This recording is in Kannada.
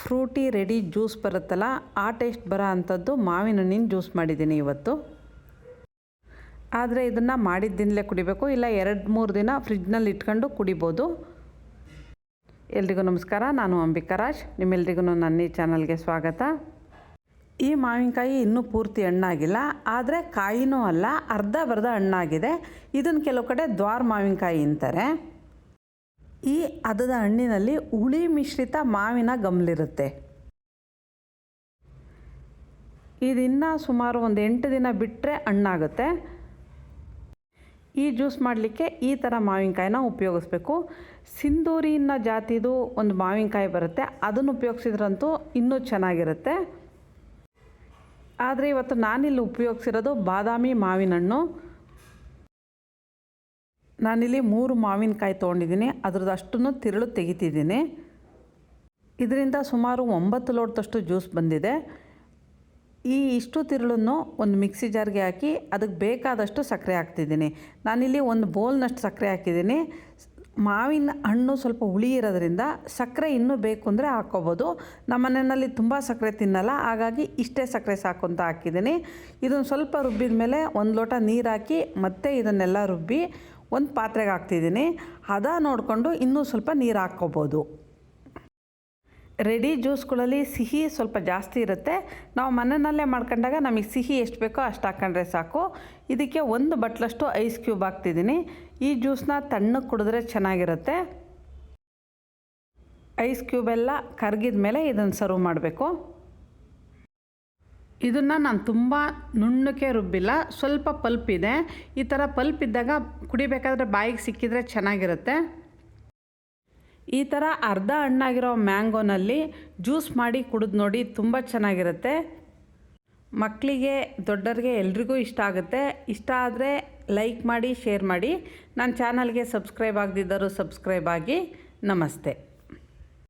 ಫ್ರೂಟಿ ರೆಡಿ ಜ್ಯೂಸ್ ಬರುತ್ತಲ್ಲ, ಆ ಟೇಸ್ಟ್ ಬರೋ ಅಂಥದ್ದು ಮಾವಿನ ಹಣ್ಣಿನ ಜ್ಯೂಸ್ ಮಾಡಿದ್ದೀನಿ ಇವತ್ತು. ಆದರೆ ಇದನ್ನು ಮಾಡಿದ್ದಿಂದಲೇ ಕುಡಿಬೇಕು, ಇಲ್ಲ ಎರಡು ಮೂರು ದಿನ ಫ್ರಿಜ್ನಲ್ಲಿ ಇಟ್ಕೊಂಡು ಕುಡಿಬೋದು. ಎಲ್ರಿಗೂ ನಮಸ್ಕಾರ, ನಾನು ಅಂಬಿಕಾ ರಾಜ್. ನಿಮ್ಮೆಲ್ರಿಗೂ ನನ್ನ ಈ ಚಾನಲ್ಗೆ ಸ್ವಾಗತ. ಈ ಮಾವಿನಕಾಯಿ ಇನ್ನೂ ಪೂರ್ತಿ ಹಣ್ಣಾಗಿಲ್ಲ, ಆದರೆ ಕಾಯಿನೂ ಅಲ್ಲ, ಅರ್ಧ ಬರ್ಧ ಹಣ್ಣಾಗಿದೆ. ಇದನ್ನು ಕೆಲವು ಕಡೆ ದ್ವಾರ ಮಾವಿನಕಾಯಿ ಅಂತಾರೆ. ಈ ಅದದ ಹಣ್ಣಿನಲ್ಲಿ ಹುಳಿ ಮಿಶ್ರಿತ ಮಾವಿನ ಗಮ್ಲಿರುತ್ತೆ. ಇದಿನ್ನು ಸುಮಾರು ಒಂದು ಎಂಟು ದಿನ ಬಿಟ್ಟರೆ ಹಣ್ಣಾಗುತ್ತೆ. ಈ ಜ್ಯೂಸ್ ಮಾಡಲಿಕ್ಕೆ ಈ ಥರ ಮಾವಿನಕಾಯಿನ ಉಪಯೋಗಿಸ್ಬೇಕು. ಸಿಂಧೂರಿನ ಜಾತಿದು ಒಂದು ಮಾವಿನಕಾಯಿ ಬರುತ್ತೆ, ಅದನ್ನು ಉಪಯೋಗಿಸಿದ್ರಂತೂ ಇನ್ನೂ ಚೆನ್ನಾಗಿರುತ್ತೆ. ಆದರೆ ಇವತ್ತು ನಾನಿಲ್ಲಿ ಉಪಯೋಗಿಸಿರೋದು ಬಾದಾಮಿ ಮಾವಿನ ಹಣ್ಣು ನಾನಿಲ್ಲಿ ಮೂರು ಮಾವಿನಕಾಯಿ ತೊಗೊಂಡಿದ್ದೀನಿ. ಅದ್ರದ್ದು ತಿರುಳು ತೆಗಿತಿದ್ದೀನಿ. ಇದರಿಂದ ಸುಮಾರು ಒಂಬತ್ತು ಲೋಟದಷ್ಟು ಜ್ಯೂಸ್ ಬಂದಿದೆ. ಈ ಇಷ್ಟು ತಿರುಳನ್ನು ಒಂದು ಮಿಕ್ಸಿ ಜಾರ್ಗೆ ಹಾಕಿ ಅದಕ್ಕೆ ಬೇಕಾದಷ್ಟು ಸಕ್ಕರೆ ಹಾಕ್ತಿದ್ದೀನಿ. ನಾನಿಲ್ಲಿ ಒಂದು ಬೋಲ್ನಷ್ಟು ಸಕ್ಕರೆ ಹಾಕಿದ್ದೀನಿ. ಮಾವಿನ ಹಣ್ಣು ಸ್ವಲ್ಪ ಹುಳಿ ಇರೋದ್ರಿಂದ ಸಕ್ಕರೆ ಇನ್ನೂ ಬೇಕು ಅಂದರೆ ಹಾಕ್ಕೋಬೋದು. ನಮ್ಮ ಮನೆಯಲ್ಲಿ ತುಂಬ ಸಕ್ಕರೆ ತಿನ್ನಲ್ಲ, ಹಾಗಾಗಿ ಇಷ್ಟೇ ಸಕ್ಕರೆ ಸಾಕು ಅಂತ ಹಾಕಿದ್ದೀನಿ. ಇದನ್ನು ಸ್ವಲ್ಪ ರುಬ್ಬಿದ ಮೇಲೆ ಒಂದು ಲೋಟ ನೀರು ಹಾಕಿ ಮತ್ತೆ ಇದನ್ನೆಲ್ಲ ರುಬ್ಬಿ ಒಂದು ಪಾತ್ರೆಗೆ ಹಾಕ್ತಿದ್ದೀನಿ. ಹದ ನೋಡಿಕೊಂಡು ಇನ್ನೂ ಸ್ವಲ್ಪ ನೀರು ಹಾಕ್ಕೋಬೋದು. ರೆಡಿ ಜ್ಯೂಸ್ಗಳಲ್ಲಿ ಸಿಹಿ ಸ್ವಲ್ಪ ಜಾಸ್ತಿ ಇರುತ್ತೆ. ನಾವು ಮನೆಯಲ್ಲೇ ಮಾಡ್ಕೊಂಡಾಗ ನಮಗೆ ಸಿಹಿ ಎಷ್ಟು ಬೇಕೋ ಅಷ್ಟು ಹಾಕ್ಕೊಂಡ್ರೆ ಸಾಕು. ಇದಕ್ಕೆ ಒಂದು ಬಟ್ಲಷ್ಟು ಐಸ್ ಕ್ಯೂಬ್ ಹಾಕ್ತಿದ್ದೀನಿ. ಈ ಜ್ಯೂಸನ್ನ ತಣ್ಣಗೆ ಕುಡಿದ್ರೆ ಚೆನ್ನಾಗಿರುತ್ತೆ. ಐಸ್ ಕ್ಯೂಬೆಲ್ಲ ಕರಗಿದ ಮೇಲೆ ಇದನ್ನು ಸರ್ವ್ ಮಾಡಬೇಕು. ಇದನ್ನು ನಾನು ತುಂಬ ನುಣ್ಣಕ್ಕೆ ರುಬ್ಬಿಲ್ಲ, ಸ್ವಲ್ಪ ಪಲ್ಪ್ ಇದೆ ಈ ಥರ ಪಲ್ಪ್ ಇದ್ದಾಗ ಕುಡಿಬೇಕಾದ್ರೆ ಬಾಯಿಗೆ ಸಿಕ್ಕಿದ್ರೆ ಚೆನ್ನಾಗಿರುತ್ತೆ. ಈ ಥರ ಅರ್ಧ ಹಣ್ಣಾಗಿರೋ ಮ್ಯಾಂಗೋನಲ್ಲಿ ಜ್ಯೂಸ್ ಮಾಡಿ ಕುಡಿದು ನೋಡಿ ತುಂಬ ಚೆನ್ನಾಗಿರುತ್ತೆ. ಮಕ್ಕಳಿಗೆ ದೊಡ್ಡರಿಗೆ ಎಲ್ರಿಗೂ ಇಷ್ಟ ಆಗುತ್ತೆ. ಇಷ್ಟ ಆದರೆ ಲೈಕ್ ಮಾಡಿ, ಶೇರ್ ಮಾಡಿ. ನನ್ನ ಚಾನಲ್ಗೆ ಸಬ್ಸ್ಕ್ರೈಬ್ ಆಗದಿದ್ದರೂ ಸಬ್ಸ್ಕ್ರೈಬ್ ಆಗಿ. ನಮಸ್ತೆ.